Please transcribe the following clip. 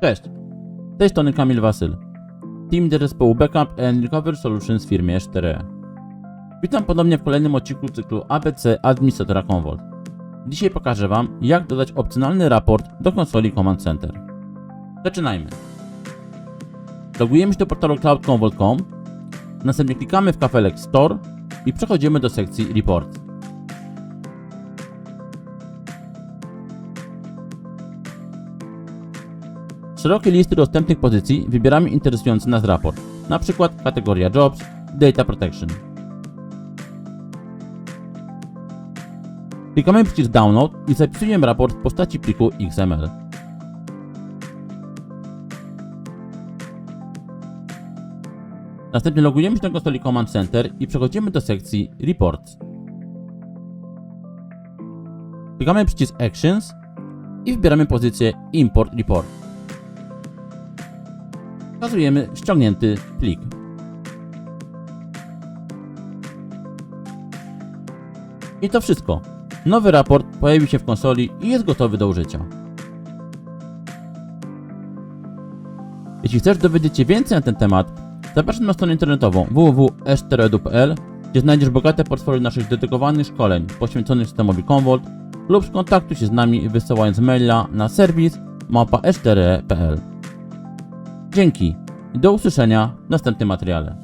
Cześć, z tej strony Kamil Wasyl, team zespołu Backup and Recovery Solutions w firmie 4E. Witam ponownie w kolejnym odcinku cyklu ABC Administratora Commvault. Dzisiaj pokażę Wam, jak dodać opcjonalny raport do konsoli Command Center. Zaczynajmy. Logujemy się do portalu cloudcommvault.com, następnie klikamy w kafelek Store i przechodzimy do sekcji Reports. Z szerokiej listy dostępnych pozycji wybieramy interesujący nas raport, np. kategoria Jobs, Data Protection. Klikamy przycisk Download i zapisujemy raport w postaci pliku XML. Następnie logujemy się do konsoli Command Center i przechodzimy do sekcji Reports. Klikamy przycisk Actions i wybieramy pozycję Import Report. Wskazujemy ściągnięty plik. I to wszystko. Nowy raport pojawi się w konsoli i jest gotowy do użycia. Jeśli chcesz dowiedzieć się więcej na ten temat, zapraszam na stronę internetową www.s4edu.pl, gdzie znajdziesz bogate portfolio naszych dedykowanych szkoleń poświęconych systemowi Commvault lub skontaktuj się z nami wysyłając maila na serwis mapa s4e.pl. Dzięki do usłyszenia w następnym materiale.